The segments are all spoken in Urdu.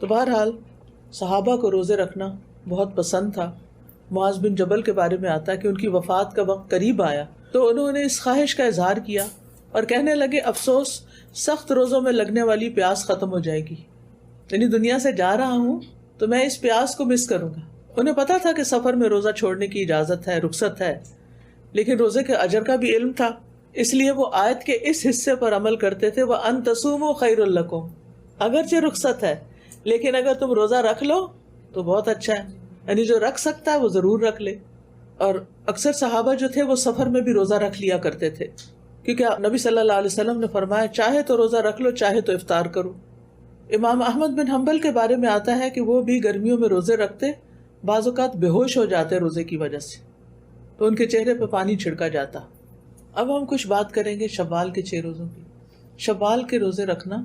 تو بہرحال صحابہ کو روزے رکھنا بہت پسند تھا۔ معاذ بن جبل کے بارے میں آتا کہ ان کی وفات کا وقت قریب آیا۔ تو انہوں نے اس خواہش کا اظہار کیا اور کہنے لگے، افسوس، سخت روزوں میں لگنے والی پیاس ختم ہو جائے گی۔ یعنی دنیا سے جا رہا ہوں تو میں اس پیاس کو مس کروں گا۔ انہیں پتا تھا کہ سفر میں روزہ چھوڑنے کی اجازت ہے، رخصت ہے، لیکن روزے کے اجر کا بھی علم تھا۔ اس لیے وہ آیت کے اس حصے پر عمل کرتے تھے وہ ان تسوم و خیر القم اگرچہ رخصت ہے لیکن اگر تم روزہ رکھ لو تو بہت اچھا ہے۔ یعنی جو رکھ سکتا ہے وہ ضرور رکھ لے۔ اور اکثر صحابہ جو تھے وہ سفر میں بھی روزہ رکھ لیا کرتے تھے۔ کیونکہ نبی صلی اللہ علیہ وسلم نے فرمایا، چاہے تو روزہ رکھ لو، چاہے تو افطار کرو۔ امام احمد بن حنبل کے بارے میں آتا ہے کہ وہ بھی گرمیوں میں روزے رکھتے، بعض اوقات بے ہوش ہو جاتے روزے کی وجہ سے۔ تو ان کے چہرے پہ پانی چھڑکا جاتا۔ اب ہم کچھ بات کریں گے شوال کے چھ روزوں کی۔ شوال کے روزے رکھنا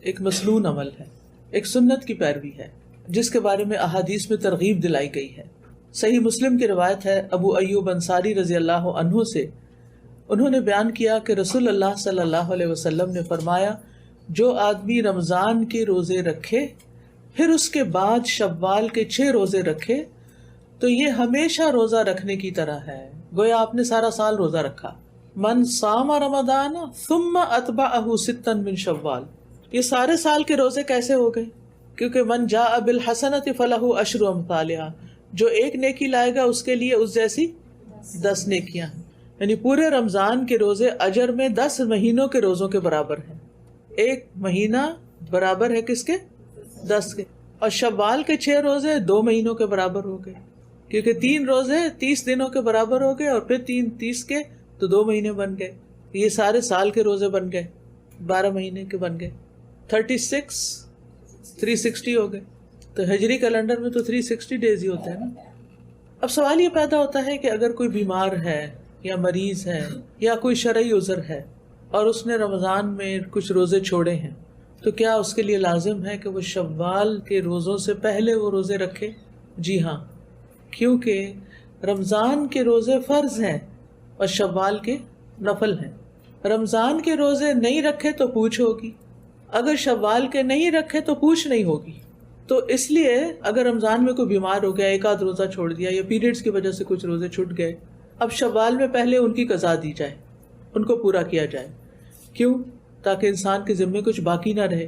ایک مصنون عمل ہے۔ ایک سنت کی پیروی ہے، جس کے بارے میں احادیث میں ترغیب دلائی گئی ہے۔ صحیح مسلم کی روایت ہے، ابو ایوب انصاری رضی اللہ عنہ سے انہوں نے بیان کیا کہ رسول اللہ صلی اللہ علیہ وسلم نے فرمایا، جو آدمی رمضان کے روزے رکھے، پھر اس کے بعد شوال کے چھ روزے رکھے، تو یہ ہمیشہ روزہ رکھنے کی طرح ہے۔ گویا آپ نے سارا سال روزہ رکھا۔ من ساما رمضان ثم اتبا اہو ستن من شوال۔ یہ سارے سال کے روزے کیسے ہو گئے؟ کیونکہ من جا اب الحسنت فلاح اشر امثالیہ جو ایک نیکی لائے گا اس کے لیے اس جیسی دس نیکیاں یعنی پورے رمضان کے روزے اجر میں دس مہینوں کے روزوں کے برابر ہیں۔ ایک مہینہ برابر ہے کس کے؟ دس کے۔ اور شوال کے چھ روزے دو مہینوں کے برابر ہو گئے۔ کیونکہ تین روزے تیس دنوں کے برابر ہو گئے اور پھر تین تیس کے تو دو مہینے بن گئے۔ یہ سارے سال کے روزے بن گئے، بارہ مہینے کے بن گئے۔ تھرٹی سکس تھری سکسٹی ہو گئے۔ تو ہجری کیلنڈر میں تو تھری سکسٹی ڈیز ہی ہوتے ہیں نا۔ اب سوال یہ پیدا ہوتا ہے کہ اگر کوئی بیمار ہے یا مریض ہے یا کوئی شرعی عذر ہے اور اس نے رمضان میں کچھ روزے چھوڑے ہیں، تو کیا اس کے لیے لازم ہے کہ وہ شوال کے روزوں سے پہلے وہ روزے رکھے؟ جی ہاں کیونکہ رمضان کے روزے فرض ہیں اور شوال کے نفل ہیں۔ رمضان کے روزے نہیں رکھے تو پوچھ ہوگی اگر شوال کے نہیں رکھے تو پوچھ نہیں ہوگی۔ تو اس لیے اگر رمضان میں کوئی بیمار ہو گیا، ایک آدھ روزہ چھوڑ دیا یا پیریڈس کی وجہ سے کچھ روزے چھوٹ گئے، اب شوال میں پہلے ان کی قزا دی جائے، ان کو پورا کیا جائے۔ کیوں؟ تاکہ انسان کے ذمے کچھ باقی نہ رہے۔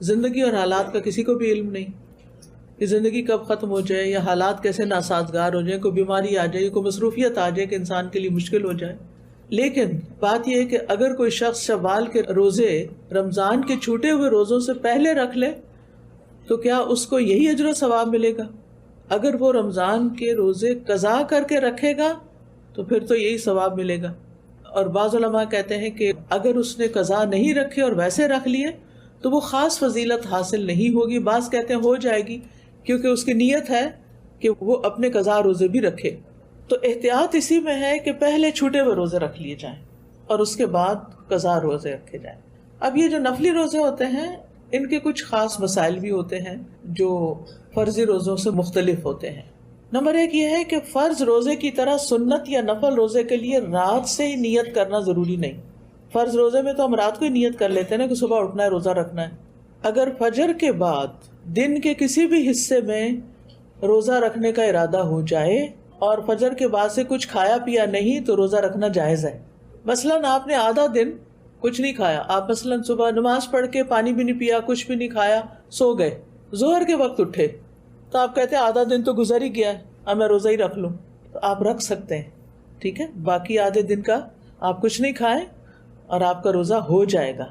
زندگی اور حالات کا کسی کو بھی علم نہیں۔ کہ زندگی کب ختم ہو جائے یا حالات کیسے ناسازگار ہو جائے کوئی بیماری آ جائے، کوئی مصروفیت آ جائے کہ انسان کے لیے مشکل ہو جائے۔ لیکن بات یہ ہے کہ اگر کوئی شخص شوال کے روزے رمضان کے چھوٹے ہوئے روزوں سے پہلے رکھ لے، تو کیا اس کو یہی اجر و ثواب ملے گا؟ اگر وہ رمضان کے روزے قزا کر کے رکھے گا، تو پھر تو یہی ثواب ملے گا۔ اور بعض علماء کہتے ہیں کہ اگر اس نے قزا نہیں رکھے اور ویسے رکھ لیے، تو وہ خاص فضیلت حاصل نہیں ہوگی۔ بعض کہتے ہیں ہو جائے گی، کیونکہ اس کی نیت ہے کہ وہ اپنے قزا روزے بھی رکھے۔ تو احتیاط اسی میں ہے کہ پہلے چھوٹے ہوئے روزے رکھ لیے جائیں اور اس کے بعد قزا روزے رکھے جائیں۔ اب یہ جو نفلی روزے ہوتے ہیں، ان کے کچھ خاص مسائل بھی ہوتے ہیں جو فرضی روزوں سے مختلف ہوتے ہیں۔ نمبر ایک یہ ہے کہ فرض روزے کی طرح سنت یا نفل روزے کے لیے رات سے ہی نیت کرنا ضروری نہیں۔ فرض روزے میں تو ہم رات کو ہی نیت کر لیتے ہیں نا کہ صبح اٹھنا ہے، روزہ رکھنا ہے۔ اگر فجر کے بعد دن کے کسی بھی حصے میں روزہ رکھنے کا ارادہ ہو جائے اور فجر کے بعد سے کچھ کھایا پیا نہیں تو روزہ رکھنا جائز ہے۔ مثلاً آپ نے آدھا دن کچھ نہیں کھایا، آپ مثلاً صبح نماز پڑھ کے پانی بھی نہیں پیا، کچھ بھی نہیں کھایا، سو گئے۔ زہر کے وقت اٹھے۔ تو آپ کہتے ہیں آدھا دن تو گزر ہی گیا ہے، اب میں روزہ ہی رکھ لوں۔ تو آپ رکھ سکتے ہیں، ٹھیک ہے؟ باقی آدھے دن کا آپ کچھ نہیں کھائیں اور آپ کا روزہ ہو جائے گا۔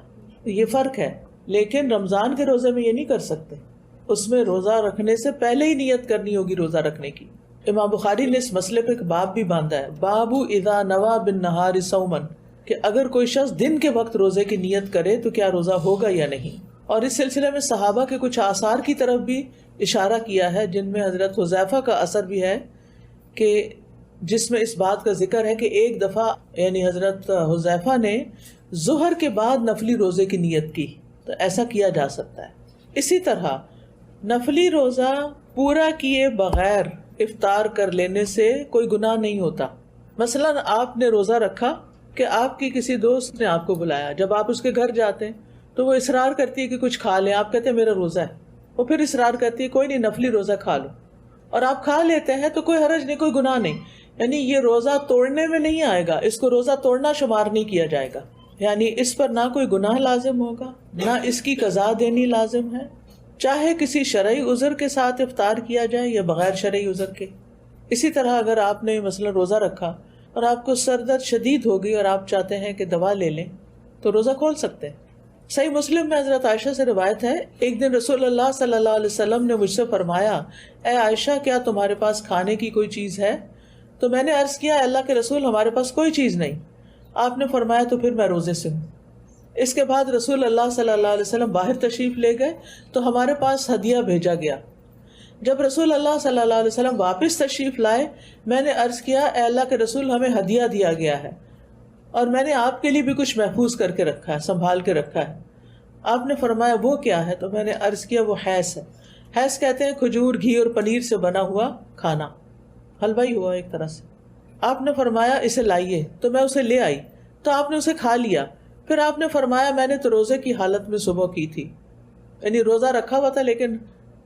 یہ فرق ہے، لیکن رمضان کے روزے میں یہ نہیں کر سکتے۔ اس میں روزہ رکھنے سے پہلے ہی نیت کرنی ہوگی، روزہ رکھنے کی۔ امام بخاری نے اس مسئلے پہ ایک باب بھی باندھا ہے۔ بابو ادا نوا بن نہار سومن کہ اگر کوئی شخص دن کے وقت روزے کی نیت کرے تو کیا روزہ ہوگا یا نہیں؟ اور اس سلسلے میں صحابہ کے کچھ آثار کی طرف بھی اشارہ کیا ہے، جن میں حضرت حذیفہ کا اثر بھی ہے کہ جس میں اس بات کا ذکر ہے کہ ایک دفعہ یعنی حضرت حذیفہ نے ظہر کے بعد نفلی روزے کی نیت کی۔ تو ایسا کیا جا سکتا ہے۔ اسی طرح، نفلی روزہ پورا کیے بغیر افطار کر لینے سے کوئی گناہ نہیں ہوتا۔ مثلاً آپ نے روزہ رکھا کہ آپ کی کسی دوست نے آپ کو بلایا۔ جب آپ اس کے گھر جاتے ہیں تو وہ اصرار کرتی ہے کہ کچھ کھا لیں۔ آپ کہتے ہیں میرا روزہ ہے۔ وہ پھر اصرار کرتی ہے کوئی نہیں، نفلی روزہ کھا لو۔ اور آپ کھا لیتے ہیں تو کوئی حرج نہیں، کوئی گناہ نہیں۔ یعنی یہ روزہ توڑنے میں نہیں آئے گا، اس کو روزہ توڑنا شمار نہیں کیا جائے گا۔ یعنی اس پر نہ کوئی گناہ لازم ہوگا، نہ اس کی قضا دینی لازم ہے۔ چاہے کسی شرعی عذر کے ساتھ افطار کیا جائے یا بغیر شرعی عذر کے۔ اسی طرح اگر آپ نے مثلا روزہ رکھا اور آپ کو سر درد شدید ہو گئی اور آپ چاہتے ہیں کہ دوا لے لیں، تو روزہ کھول سکتے ہیں۔ صحیح مسلم میں حضرت عائشہ سے روایت ہے، ایک دن رسول اللہ صلی اللہ علیہ وسلم نے مجھ سے فرمایا، اے عائشہ، کیا تمہارے پاس کھانے کی کوئی چیز ہے؟ تو میں نے عرض کیا اللہ کے رسول، ہمارے پاس کوئی چیز نہیں۔ آپ نے فرمایا، تو پھر میں روزے سے ہوں۔ اس کے بعد رسول اللہ صلی اللہ علیہ وسلم باہر تشریف لے گئے تو ہمارے پاس ہدیہ بھیجا گیا۔ جب رسول اللہ صلی اللہ علیہ وسلم واپس تشریف لائے، میں نے عرض کیا، اے اللہ کے رسول، ہمیں ہدیہ دیا گیا ہے۔ اور میں نے آپ کے لیے بھی کچھ محفوظ کر کے رکھا ہے، سنبھال کے رکھا ہے۔ آپ نے فرمایا، وہ کیا ہے؟ تو میں نے عرض کیا، وہ حیث ہے۔ حیث کہتے ہیں کھجور، گھی اور پنیر سے بنا ہوا کھانا۔ حلوہ ہی ہوا ایک طرح سے۔ آپ نے فرمایا، اسے لائیے۔ تو میں اسے لے آئی۔ تو آپ نے اسے کھا لیا۔ پھر آپ نے فرمایا میں نے تو روزے کی حالت میں صبح کی تھی۔ یعنی روزہ رکھا ہوا تھا لیکن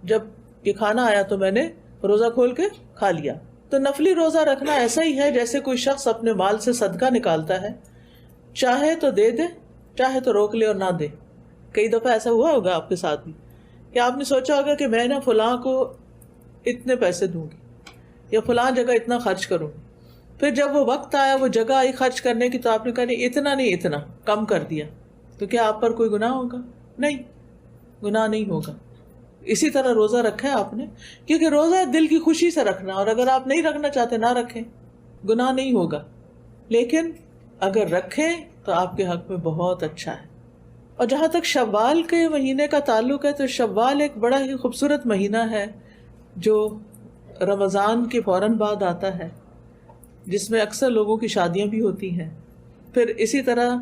جب یہ کھانا آیا تو میں نے روزہ کھول کے کھا لیا۔ تو نفلی روزہ رکھنا ایسا ہی ہے جیسے کوئی شخص اپنے مال سے صدقہ نکالتا ہے۔ چاہے تو دے دے، چاہے تو روک لے اور نہ دے۔ کئی دفعہ ایسا ہوا ہوگا آپ کے ساتھ بھی۔ کہ آپ نے سوچا ہوگا کہ میں نا فلاں کو اتنے پیسے دوں گی یا فلاں جگہ اتنا خرچ کروں گی؟ پھر جب وہ وقت آیا، وہ جگہ آئی خرچ کرنے کی، تو آپ نے کہا نہیں، اتنا نہیں، اتنا کم کر دیا۔ تو کیا آپ پر کوئی گناہ ہوگا؟ نہیں، گناہ نہیں ہوگا۔ اسی طرح روزہ رکھا ہے آپ نے، کیونکہ روزہ دل کی خوشی سے رکھنا، اور اگر آپ نہیں رکھنا چاہتے، نہ رکھیں۔ گناہ نہیں ہوگا۔ لیکن اگر رکھیں، تو آپ کے حق میں بہت اچھا ہے۔ اور جہاں تک شوال کے مہینے کا تعلق ہے، تو شوال ایک بڑا ہی خوبصورت مہینہ ہے، جو رمضان کے فوراً بعد آتا ہے۔ جس میں اکثر لوگوں کی شادیاں بھی ہوتی ہیں۔ پھر اسی طرح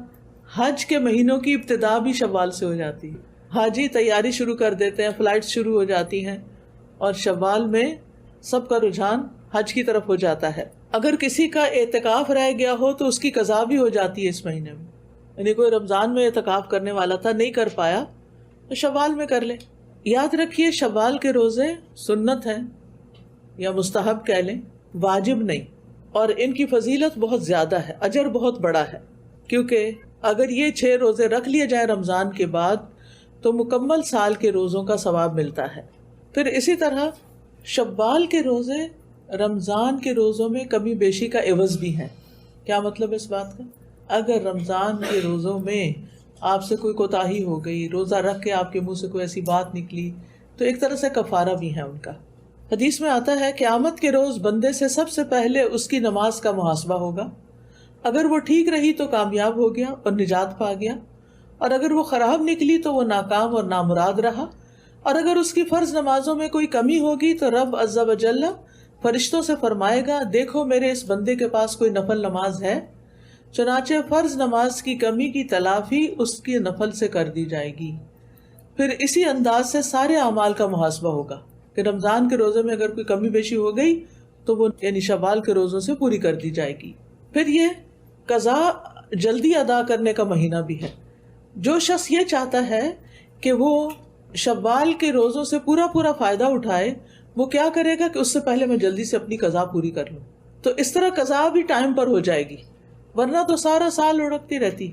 حج کے مہینوں کی ابتدا بھی شوال سے ہو جاتی۔ ہے حاجی تیاری شروع کر دیتے ہیں، فلائٹ شروع ہو جاتی ہیں اور شوال میں سب کا رجحان حج کی طرف ہو جاتا ہے۔ اگر کسی کا اعتکاف رہ گیا ہو تو اس کی قضا بھی ہو جاتی ہے اس مہینے میں۔ یعنی کوئی رمضان میں اعتکاف کرنے والا تھا، نہیں کر پایا، تو شوال میں کر لے۔ یاد رکھیے، شوال کے روزے سنت ہیں یا مستحب کہہ لیں، واجب نہیں۔ اور ان کی فضیلت بہت زیادہ ہے، اجر بہت بڑا ہے۔ کیونکہ اگر یہ چھ روزے رکھ لیے جائیں رمضان کے بعد، تو مکمل سال کے روزوں کا ثواب ملتا ہے۔ پھر اسی طرح شوال کے روزے رمضان کے روزوں میں کمی بیشی کا عوض بھی ہے۔ کیا مطلب اس بات کا؟ اگر رمضان کے روزوں میں آپ سے کوئی کوتا ہو گئی، روزہ رکھ کے آپ کے منہ سے کوئی ایسی بات نکلی، تو ایک طرح سے کفارہ بھی ہے ان کا۔ حدیث میں آتا ہے کہ آمد کے روز بندے سے سب سے پہلے اس کی نماز کا محاسبہ ہوگا۔ اگر وہ ٹھیک رہی تو کامیاب ہو گیا اور نجات پا گیا۔ اور اگر وہ خراب نکلی تو وہ ناکام اور نامراد رہا۔ اور اگر اس کی فرض نمازوں میں کوئی کمی ہوگی تو رب عزب اجلّہ فرشتوں سے فرمائے گا، دیکھو میرے اس بندے کے پاس کوئی نفل نماز ہے۔ چنانچہ فرض نماز کی کمی کی تلافی اس کی نفل سے کر دی جائے گی۔ پھر اسی انداز سے سارے اعمال کا محاسبہ ہوگا۔ کہ رمضان کے روزے میں اگر کوئی کمی بیشی ہو گئی تو وہ یعنی شوال کے روزوں سے پوری کر دی جائے گی۔ پھر یہ قضا جلدی ادا کرنے کا مہینہ بھی ہے۔ جو شخص یہ چاہتا ہے کہ وہ شوال کے روزوں سے پورا پورا فائدہ اٹھائے، وہ کیا کرے گا کہ اس سے پہلے میں جلدی سے اپنی قزا پوری کر لوں۔ تو اس طرح قزا بھی ٹائم پر ہو جائے گی، ورنہ تو سارا سال لڑکتی رہتی۔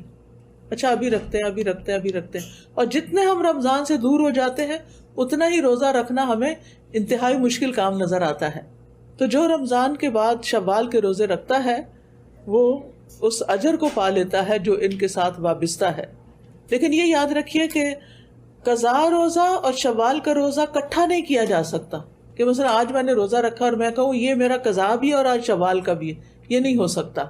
اچھا ابھی رکھتے ہیں، ابھی رکھتے ہیں، ابھی رکھتے ہیں۔ اور جتنے ہم رمضان سے دور ہو جاتے ہیں، اتنا ہی روزہ رکھنا ہمیں انتہائی مشکل کام نظر آتا ہے۔ تو جو رمضان کے بعد شوال کے روزے رکھتا ہے، وہ اس اجر کو پا لیتا ہے جو ان کے ساتھ وابستہ ہے۔ لیکن یہ یاد رکھیے کہ قزا روزہ اور شوال کا روزہ کٹھا نہیں کیا جا سکتا۔ کہ مثلا آج میں نے روزہ رکھا اور میں کہوں یہ میرا قزا بھی اور آج شوال کا بھی ہے، یہ نہیں ہو سکتا۔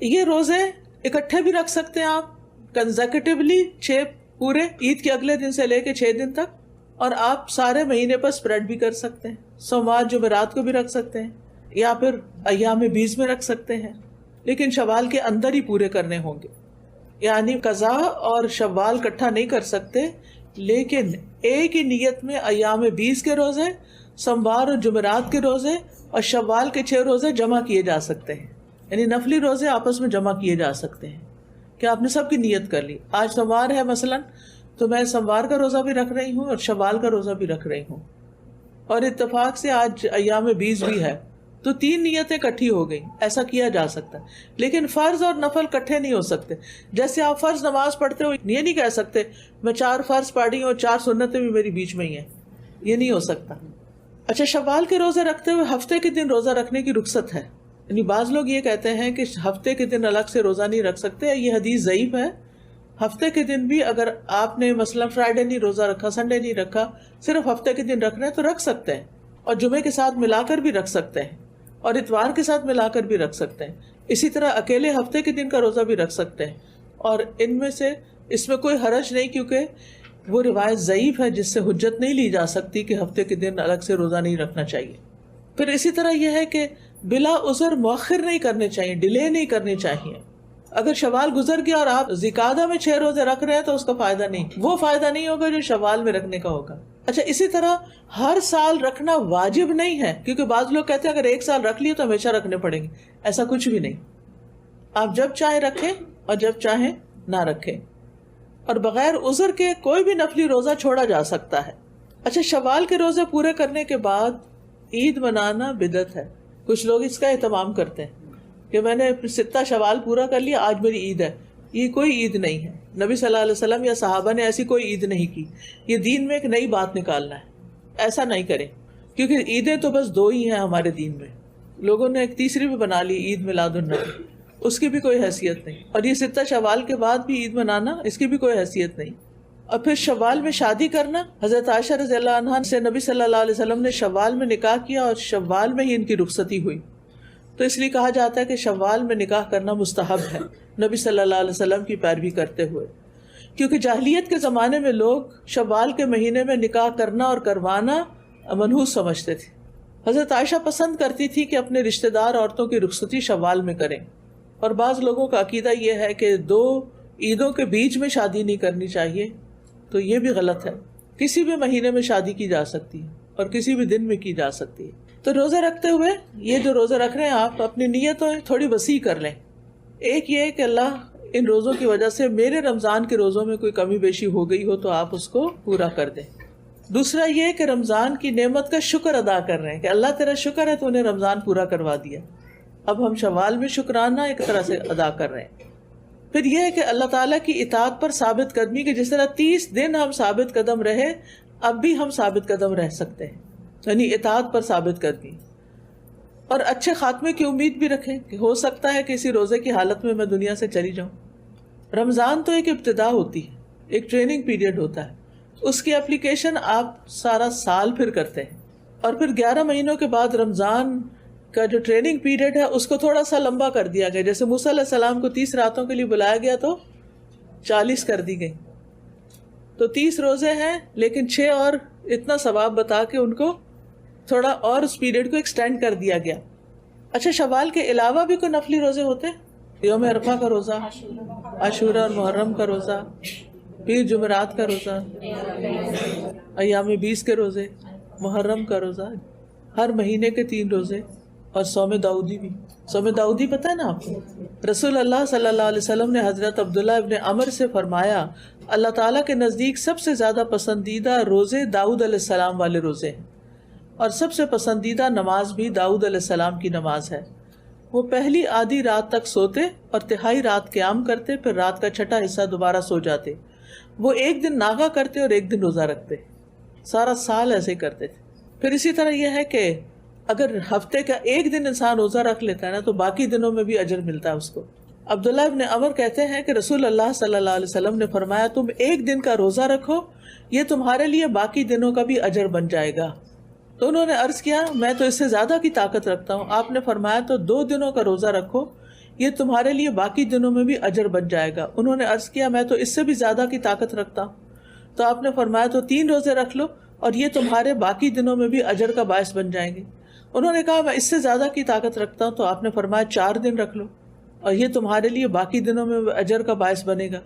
یہ روزے اکٹھے بھی رکھ سکتے ہیں آپ کنزیکٹولی چھ پورے عید کے اگلے دن سے لے کے چھ دن تک اور آپ سارے مہینے پر اسپریڈ بھی کر سکتے ہیں، سوموار، جمعرات کو بھی رکھ سکتے ہیں یا پھر ایام بیس میں رکھ سکتے ہیں، لیکن شوال کے اندر ہی پورے کرنے ہوں گے۔ یعنی قزا اور شوال کٹھا نہیں کر سکتے، لیکن ایک ہی نیت میں ایام بیس کے روزے سموار اور جمعرات کے روزے اور شوال کے چھ روزے جمع کیے جا سکتے ہیں۔ یعنی نفلی روزے آپس میں جمع کیے جا سکتے ہیں۔ کہ آپ نے سب کی نیت کر لی۔ آج سموار ہے مثلاً، تو میں سموار کا روزہ بھی رکھ رہی ہوں اور شوال کا روزہ بھی رکھ رہی ہوں۔ اور اتفاق سے آج ایام بیس بھی ہے۔ تو تین نیتیں کٹھی ہو گئی ایسا کیا جا سکتا ہے۔ لیکن فرض اور نفل کٹھے نہیں ہو سکتے۔ جیسے آپ فرض نماز پڑھتے ہو، یہ نہیں کہہ سکتے، میں چار فرض پڑھی ہوں اور چار سنتیں بھی میری بیچ میں ہی ہیں۔ یہ نہیں ہو سکتا۔ اچھا شوال کے روزے رکھتے ہوئے ہفتے کے دن روزہ رکھنے کی رخصت ہے۔ یعنی بعض لوگ یہ کہتے ہیں کہ ہفتے کے دن الگ سے روزہ نہیں رکھ سکتے، یہ حدیث ضعیف ہے۔ ہفتے کے دن بھی اگر آپ نے مثلاً فرائیڈے نہیں روزہ رکھا سنڈے نہیں رکھا، صرف ہفتے کے دن رکھ رہے ہیں تو رکھ سکتے ہیں۔ اور جمعے کے ساتھ ملا کر بھی رکھ سکتے ہیں۔ اور اتوار کے ساتھ ملا کر بھی رکھ سکتے ہیں۔ اسی طرح اکیلے ہفتے کے دن کا روزہ بھی رکھ سکتے ہیں۔ اور ان میں سے اس میں کوئی حرج نہیں کیونکہ وہ روایت ضعیف ہے، جس سے حجت نہیں لی جا سکتی کہ ہفتے کے دن الگ سے روزہ نہیں رکھنا چاہیے۔ پھر اسی طرح یہ ہے کہ بلا ازر مؤخر نہیں کرنے چاہیے ڈیلے نہیں کرنے چاہیے۔ اگر شوال گزر گیا اور آپ زکادہ میں چھ روزے رکھ رہے ہیں تو اس کا فائدہ نہیں۔ وہ فائدہ نہیں ہوگا جو شوال میں رکھنے کا ہوگا۔ اچھا اسی طرح ہر سال رکھنا واجب نہیں ہے، کیونکہ بعض لوگ کہتے ہیں اگر ایک سال رکھ لیے تو ہمیشہ رکھنے پڑیں گے۔ ایسا کچھ بھی نہیں۔ آپ جب چاہیں رکھیں اور جب چاہیں نہ رکھیں۔ اور بغیر ازر کے کوئی بھی نفلی روزہ چھوڑا جا سکتا ہے۔ اچھا شوال کے روزے پورے کرنے کے بعد عید منانا بدت ہے۔ کچھ لوگ اس کا اہتمام کرتے ہیں کہ میں نے ستہ شوال پورا کر لیا، آج میری عید ہے۔ یہ کوئی عید نہیں ہے۔ نبی صلی اللہ علیہ وسلم یا صحابہ نے ایسی کوئی عید نہیں کی۔ یہ دین میں ایک نئی بات نکالنا ہے۔ ایسا نہیں کریں۔ کیونکہ عیدیں تو بس دو ہی ہیں ہمارے دین میں۔ لوگوں نے ایک تیسری بھی بنا لی، عید میلاد النبی۔ اس کی بھی کوئی حیثیت نہیں۔ اور یہ ستہ شوال کے بعد بھی عید منانا، اس کی بھی کوئی حیثیت نہیں۔ اور پھر شوال میں شادی کرنا، حضرت عائشہ رضی اللہ عنہ سے نبی صلی اللہ علیہ وسلم نے شوال میں نکاح کیا اور شوال میں ہی ان کی رخصتی ہوئی۔ تو اس لیے کہا جاتا ہے کہ شوال میں نکاح کرنا مستحب ہے، نبی صلی اللہ علیہ وسلم کی پیروی کرتے ہوئے۔ کیونکہ جاہلیت کے زمانے میں لوگ شوال کے مہینے میں نکاح کرنا اور کروانا منحوس سمجھتے تھے۔ حضرت عائشہ پسند کرتی تھی کہ اپنے رشتے دار عورتوں کی رخصتی شوال میں کریں۔ اور بعض لوگوں کا عقیدہ یہ ہے کہ دو عیدوں کے بیچ میں شادی نہیں کرنی چاہیے۔ تو یہ بھی غلط ہے۔ کسی بھی مہینے میں شادی کی جا سکتی ہے اور کسی بھی دن میں کی جا سکتی ہے۔ تو روزہ رکھتے ہوئے یہ جو روزہ رکھ رہے ہیں آپ اپنی نیتوں تھوڑی وسیع کر لیں۔ ایک یہ کہ اللہ ان روزوں کی وجہ سے میرے رمضان کے روزوں میں کوئی کمی بیشی ہو گئی ہو تو آپ اس کو پورا کر دیں۔ دوسرا یہ کہ رمضان کی نعمت کا شکر ادا کر رہے ہیں کہ اللہ تیرا شکر ہے تو انہیں رمضان پورا کروا دیا۔ اب ہم شوال میں شکرانہ ایک طرح سے ادا کر رہے ہیں۔ پھر یہ ہے کہ اللہ تعالیٰ کی اطاعت پر ثابت قدمی کہ جس طرح تیس دن ہم ثابت قدم رہے، اب بھی ہم ثابت قدم رہ سکتے ہیں۔ یعنی اطاعت پر ثابت قدمی۔ اور اچھے خاتمے کی امید بھی رکھیں کہ ہو سکتا ہے کہ اسی روزے کی حالت میں میں دنیا سے چلی جاؤں۔ رمضان تو ایک ابتدا ہوتی ہے، ایک ٹریننگ پیریڈ ہوتا ہے۔ اس کی اپلیکیشن آپ سارا سال پھر کرتے ہیں۔ اور پھر گیارہ مہینوں کے بعد رمضان کا جو ٹریننگ پیریڈ ہے، اس کو تھوڑا سا لمبا کر دیا گیا۔ جیسے موسیٰ علیہ السلام کو تیس راتوں کے لیے بلایا گیا تو چالیس کر دی گئی۔ تو تیس روزے ہیں، لیکن چھ اور اتنا ثواب بتا کے ان کو تھوڑا اور اس پیریڈ کو ایکسٹینڈ کر دیا گیا۔ اچھا شوال کے علاوہ بھی کوئی نفلی روزے ہوتے؟ یوم عرفہ کا روزہ، عاشورہ اور محرم کا روزہ، پیر جمعرات کا روزہ، ایام بیس کے روزے، محرم کا روزہ، ہر مہینے کے تین روزے۔ اور سوم داؤدی بھی۔ سوم داؤدی پتہ ہے نا آپ کو؟ رسول اللہ صلی اللہ علیہ وسلم نے حضرت عبداللہ ابن عمر سے فرمایا، اللہ تعالیٰ کے نزدیک سب سے زیادہ پسندیدہ روزے داؤد علیہ السلام والے روزے ہیں۔ اور سب سے پسندیدہ نماز بھی داؤد علیہ السلام کی نماز ہے۔ وہ پہلی آدھی رات تک سوتے اور تہائی رات قیام کرتے، پھر رات کا چھٹا حصہ دوبارہ سو جاتے۔ وہ ایک دن ناغا کرتے اور ایک دن روزہ رکھتے۔ سارا سال ایسے کرتے تھے۔ پھر اسی طرح یہ ہے کہ اگر ہفتے کا ایک دن انسان روزہ رکھ لیتا ہے نا، تو باقی دنوں میں بھی اجر ملتا ہے اس کو۔ عبداللہ ابن عمر کہتے ہیں کہ رسول اللہ صلی اللہ علیہ وسلم نے فرمایا، تم ایک دن کا روزہ رکھو، یہ تمہارے لیے باقی دنوں کا بھی اجر بن جائے گا۔ تو انہوں نے عرض کیا، میں تو اس سے زیادہ کی طاقت رکھتا ہوں۔ آپ نے فرمایا، تو دو دنوں کا روزہ رکھو، یہ تمہارے لیے باقی دنوں میں بھی اجر بن جائے گا۔ انہوں نے عرض کیا، میں تو اس سے بھی زیادہ کی طاقت رکھتا ہوں۔ تو آپ نے فرمایا، تو تین روزے رکھ لو اور یہ تمہارے باقی دنوں میں بھی اجر کا باعث بن جائیں گے۔ انہوں نے کہا، میں اس سے زیادہ کی طاقت رکھتا ہوں تو آپ نے فرمایا، چار دن رکھ لو اور یہ تمہارے لیے باقی دنوں میں اجر کا باعث بنے گا۔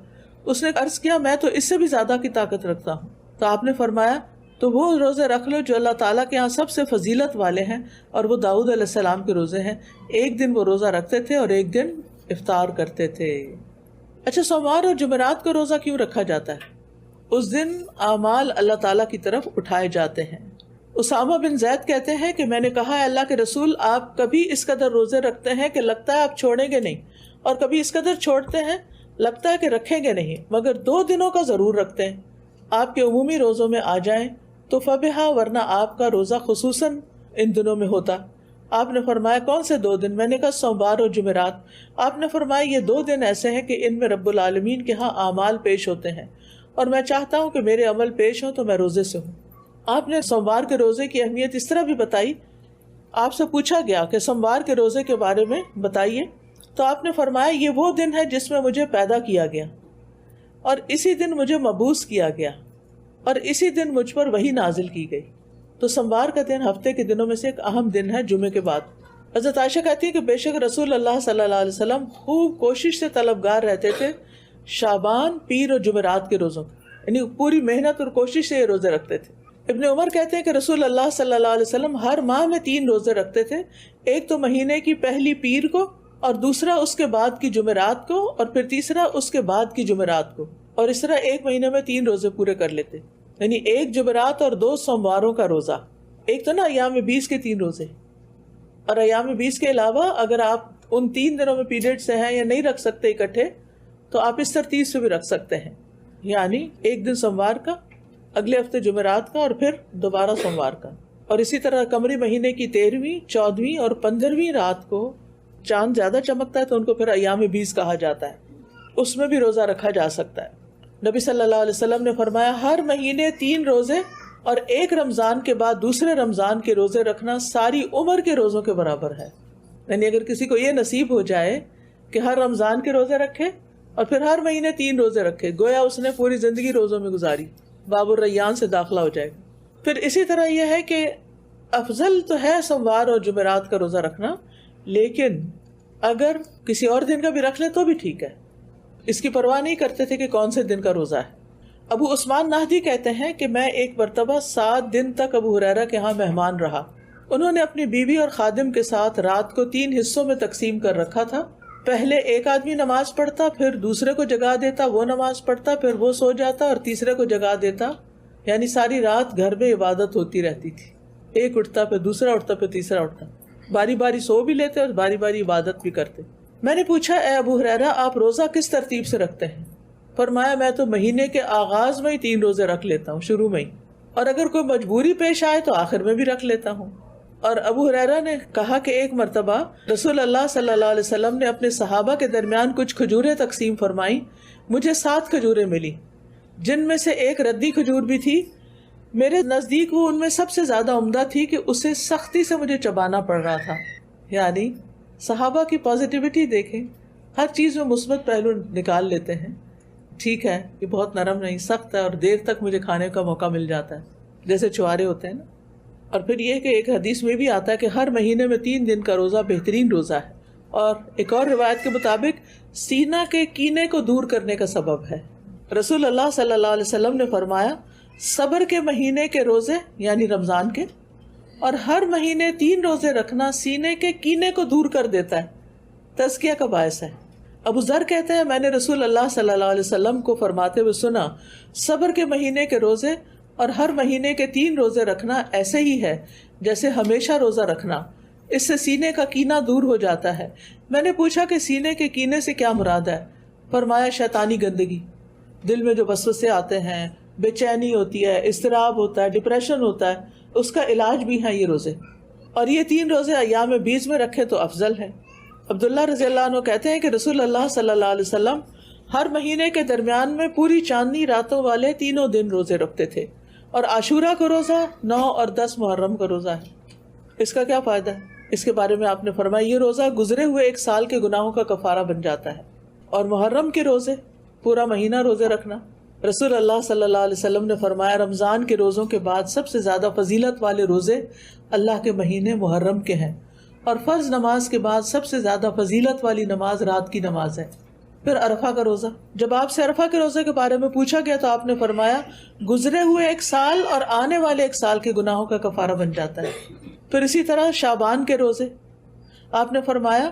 اس نے عرض کیا، میں تو اس سے بھی زیادہ کی طاقت رکھتا ہوں۔ تو آپ نے فرمایا، تو وہ روزے رکھ لو جو اللہ تعالیٰ کے یہاں سب سے فضیلت والے ہیں اور وہ داؤد علیہ السلام کے روزے ہیں۔ ایک دن وہ روزہ رکھتے تھے اور ایک دن افطار کرتے تھے۔ اچھا سوموار اور جمعرات کا روزہ کیوں رکھا جاتا ہے؟ اس دن اعمال اللہ تعالیٰ کی طرف اٹھائے جاتے ہیں۔ اسامہ بن زید کہتے ہیں کہ میں نے کہا ہے، اللہ کے رسول، آپ کبھی اس قدر روزے رکھتے ہیں کہ لگتا ہے آپ چھوڑیں گے نہیں، اور کبھی اس قدر چھوڑتے ہیں، لگتا ہے کہ رکھیں گے نہیں، مگر دو دنوں کا ضرور رکھتے ہیں۔ آپ کے عمومی روزوں میں آ جائیں تو فبہ ورنہ آپ کا روزہ خصوصاً ان دنوں میں ہوتا۔ آپ نے فرمایا، کون سے دو دن؟ میں نے کہا، سوموار اور جمعرات۔ آپ نے فرمایا، یہ دو دن ایسے ہیں کہ ان میں رب العالمین کے ہاں اعمال پیش ہوتے ہیں۔ اور میں چاہتا ہوں کہ میرے عمل پیش ہوں تو میں روزے سے ہوں۔ آپ نے سوموار کے روزے کی اہمیت اس طرح بھی بتائی۔ آپ سے پوچھا گیا کہ سوموار کے روزے کے بارے میں بتائیے۔ تو آپ نے فرمایا، یہ وہ دن ہے جس میں مجھے پیدا کیا گیا۔ اور اسی دن مجھے مبوس کیا گیا۔ اور اسی دن مجھ پر وہی نازل کی گئی۔ تو سموار کا دن ہفتے کے دنوں میں سے ایک اہم دن ہے جمعے کے بعد۔ حضرت عائشہ کہتی ہے کہ بے شک رسول اللہ صلی اللہ علیہ وسلم خوب کوشش سے طلبگار رہتے تھے شابان، پیر اور جمعرات کے روزوں۔ یعنی پوری محنت اور کوشش سے یہ روزے رکھتے تھے۔ ابن عمر کہتے ہیں کہ رسول اللہ صلی اللہ علیہ وسلم ہر ماہ میں تین روزے رکھتے تھے، ایک تو مہینے کی پہلی پیر کو اور دوسرا اس کے بعد کی جمعرات کو اور پھر تیسرا اس کے بعد کی جمعرات کو۔ اور اس طرح ایک مہینے میں تین روزے پورے کر لیتے۔ یعنی ایک جمعرات اور دو سومواروں کا روزہ۔ ایک تو نا ایام بیس کے تین روزے۔ اور ایام بیس کے علاوہ اگر آپ ان تین دنوں میں پیریڈ سے ہیں یا نہیں رکھ سکتے اکٹھے، تو آپ اس ترتیب سے بھی رکھ سکتے ہیں۔ یعنی ایک دن سوموار کا اگلے ہفتے جمعرات کا اور پھر دوبارہ سوموار کا۔ اور اسی طرح کمری مہینے کی تیرہویں، چودہویں اور پندرہویں رات کو چاند زیادہ چمکتا ہے تو ان کو پھر ایام بیس کہا جاتا ہے۔ اس میں بھی روزہ رکھا جا سکتا ہے۔ نبی صلی اللہ علیہ وسلم نے فرمایا، ہر مہینے تین روزے اور ایک رمضان کے بعد دوسرے رمضان کے روزے رکھنا ساری عمر کے روزوں کے برابر ہے۔ یعنی اگر کسی کو یہ نصیب ہو جائے کہ ہر رمضان کے روزے رکھے اور پھر ہر مہینے تین روزے رکھے، گویا اس نے پوری زندگی روزوں میں گزاری۔ باب الریان سے داخلہ ہو جائے گا۔ پھر اسی طرح یہ ہے کہ افضل تو ہے سوموار اور جمعرات کا روزہ رکھنا، لیکن اگر کسی اور دن کا بھی رکھ لے تو بھی ٹھیک ہے۔ اس کی پرواہ نہیں کرتے تھے کہ کون سے دن کا روزہ ہے۔ ابو عثمان نہدی کہتے ہیں کہ میں ایک مرتبہ سات دن تک ابو حریرا کے ہاں مہمان رہا۔ انہوں نے اپنی بیوی اور خادم کے ساتھ رات کو تین حصوں میں تقسیم کر رکھا تھا۔ پہلے ایک آدمی نماز پڑھتا، پھر دوسرے کو جگا دیتا، وہ نماز پڑھتا، پھر وہ سو جاتا اور تیسرے کو جگا دیتا۔ یعنی ساری رات گھر میں عبادت ہوتی رہتی تھی۔ ایک اٹھتا، پھر دوسرا اٹھتا، پھر تیسرا اٹھتا۔ باری باری سو بھی لیتے اور باری باری عبادت بھی کرتے۔ میں نے پوچھا، اے ابو حرا آپ روزہ کس ترتیب سے رکھتے ہیں؟ فرمایا، میں تو مہینے کے آغاز میں ہی تین روزے رکھ لیتا ہوں، شروع میں ہی۔ اور اگر کوئی مجبوری پیش آئے تو آخر میں بھی رکھ لیتا ہوں۔ اور ابو حرا نے کہا کہ ایک مرتبہ رسول اللہ صلی اللہ علیہ وسلم نے اپنے صحابہ کے درمیان کچھ کھجورے تقسیم فرمائی مجھے سات کھجورے ملی، جن میں سے ایک ردی کھجور بھی تھی۔ میرے نزدیک وہ ان میں سب سے زیادہ عمدہ تھی کہ اسے سختی سے مجھے چبانا پڑ رہا تھا۔ یعنی صحابہ کی پازیٹیوٹی دیکھیں، ہر چیز میں مثبت پہلو نکال لیتے ہیں۔ ٹھیک ہے، یہ بہت نرم نہیں، سخت ہے اور دیر تک مجھے کھانے کا موقع مل جاتا ہے۔ جیسے چوارے ہوتے ہیں نا۔ اور پھر یہ کہ ایک حدیث میں بھی آتا ہے کہ ہر مہینے میں تین دن کا روزہ بہترین روزہ ہے۔ اور ایک اور روایت کے مطابق سینا کے کینے کو دور کرنے کا سبب ہے۔ رسول اللہ صلی اللہ علیہ وسلم نے فرمایا، صبر کے مہینے کے روزے یعنی رمضان کے، اور ہر مہینے تین روزے رکھنا سینے کے کینے کو دور کر دیتا ہے۔ تزکیہ کا باعث ہے۔ ابو ذر کہتے ہیں، میں نے رسول اللہ صلی اللہ علیہ وسلم کو فرماتے ہوئے سنا، صبر کے مہینے کے روزے اور ہر مہینے کے تین روزے رکھنا ایسے ہی ہے جیسے ہمیشہ روزہ رکھنا۔ اس سے سینے کا کینا دور ہو جاتا ہے۔ میں نے پوچھا کہ سینے کے کینے سے کیا مراد ہے؟ فرمایا، شیطانی گندگی۔ دل میں جو بسوسے آتے ہیں، بے چینی ہوتی ہے، اضطراب ہوتا ہے ڈپریشن ہوتا ہے، اس کا علاج بھی ہے یہ روزے۔ اور یہ تین روزے ایام بیس میں رکھے تو افضل ہے عبداللہ رضی اللہ عنہ کہتے ہیں کہ رسول اللہ صلی اللہ علیہ وسلم ہر مہینے کے درمیان میں پوری چاندنی راتوں والے تینوں دن روزے رکھتے تھے۔ اور عاشورہ کا روزہ نو اور دس محرم کا روزہ ہے۔ اس کا کیا فائدہ ہے؟ اس کے بارے میں آپ نے فرمایا، یہ روزہ گزرے ہوئے ایک سال کے گناہوں کا کفارہ بن جاتا ہے۔ اور محرم کے روزے، پورا مہینہ روزے رکھنا۔ رسول اللہ صلی اللہ علیہ وسلم نے فرمایا، رمضان کے روزوں کے بعد سب سے زیادہ فضیلت والے روزے اللہ کے مہینے محرم کے ہیں۔ اور فرض نماز کے بعد سب سے زیادہ فضیلت والی نماز رات کی نماز ہے۔ پھر عرفہ کا روزہ۔ جب آپ سے عرفہ کے روزے کے بارے میں پوچھا گیا تو آپ نے فرمایا، گزرے ہوئے ایک سال اور آنے والے ایک سال کے گناہوں کا کفارہ بن جاتا ہے۔ پھر اسی طرح شابان کے روزے۔ آپ نے فرمایا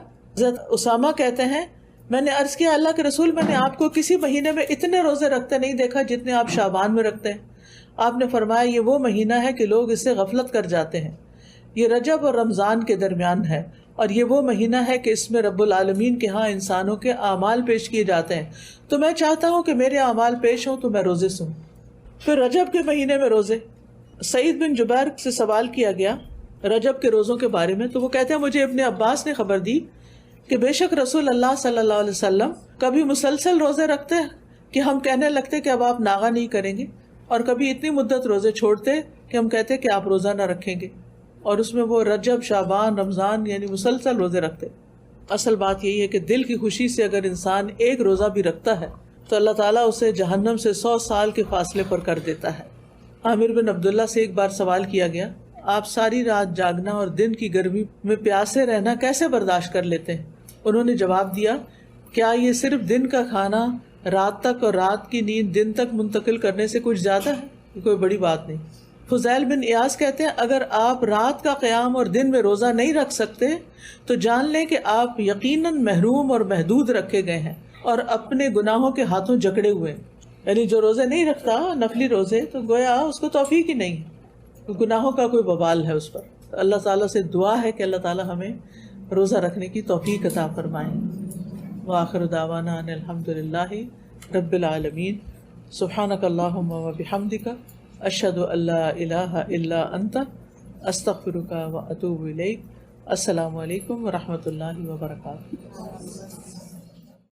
اسامہ کہتے ہیں، میں نے عرض کیا، اللہ کے رسول، میں نے آپ کو کسی مہینے میں اتنے روزے رکھتے نہیں دیکھا جتنے آپ شابان میں رکھتے ہیں۔ آپ نے فرمایا، یہ وہ مہینہ ہے کہ لوگ اس سے غفلت کر جاتے ہیں۔ یہ رجب اور رمضان کے درمیان ہے۔ اور یہ وہ مہینہ ہے کہ اس میں رب العالمین کے ہاں انسانوں کے اعمال پیش کیے جاتے ہیں۔ تو میں چاہتا ہوں کہ میرے اعمال پیش ہوں تو میں روزے سوں پھر رجب کے مہینے میں روزے۔ سعید بن جبیر سے سوال کیا گیا رجب کے روزوں کے بارے میں، تو وہ کہتے ہیں، مجھے ابن عباس نے خبر دی کہ بے شک رسول اللہ صلی اللہ علیہ وسلم کبھی مسلسل روزے رکھتے کہ ہم کہنے لگتے کہ اب آپ ناغا نہیں کریں گے، اور کبھی اتنی مدت روزے چھوڑتے کہ ہم کہتے کہ آپ روزہ نہ رکھیں گے۔ اور اس میں وہ رجب شابان رمضان یعنی مسلسل روزے رکھتے۔ اصل بات یہی ہے کہ دل کی خوشی سے اگر انسان ایک روزہ بھی رکھتا ہے، تو اللہ تعالیٰ اسے جہنم سے سو سال کے فاصلے پر کر دیتا ہے۔ عامر بن عبداللہ سے ایک بار سوال کیا گیا، آپ ساری رات جاگنا اور دن کی گرمی میں پیاسے رہنا کیسے برداشت کر لیتے ہیں؟ انہوں نے جواب دیا، کیا یہ صرف دن کا کھانا رات تک اور رات کی نیند دن تک منتقل کرنے سے کچھ زیادہ ہے؟ کوئی بڑی بات نہیں۔ فضیل بن ایاز کہتے ہیں، اگر آپ رات کا قیام اور دن میں روزہ نہیں رکھ سکتے، تو جان لیں کہ آپ یقیناً محروم اور محدود رکھے گئے ہیں اور اپنے گناہوں کے ہاتھوں جکڑے ہوئے یعنی جو روزے نہیں رکھتا، نفلی روزے، تو گویا اس کو توفیق ہی نہیں ہے۔ گناہوں کا کوئی بوال ہے اس پر۔ اللہ تعالیٰ سے دعا ہے کہ اللہ تعالیٰ ہمیں روزہ رکھنے کی توفیق عطا فرمائیں وآخر دعوانا ان الحمد للہ رب العالمین۔ سبحانک اللہم و بحمدک۔ اشد اللہ الہ الا انت استغفرک و اتوب السلام علیکم ورحمۃ اللہ وبرکاتہ۔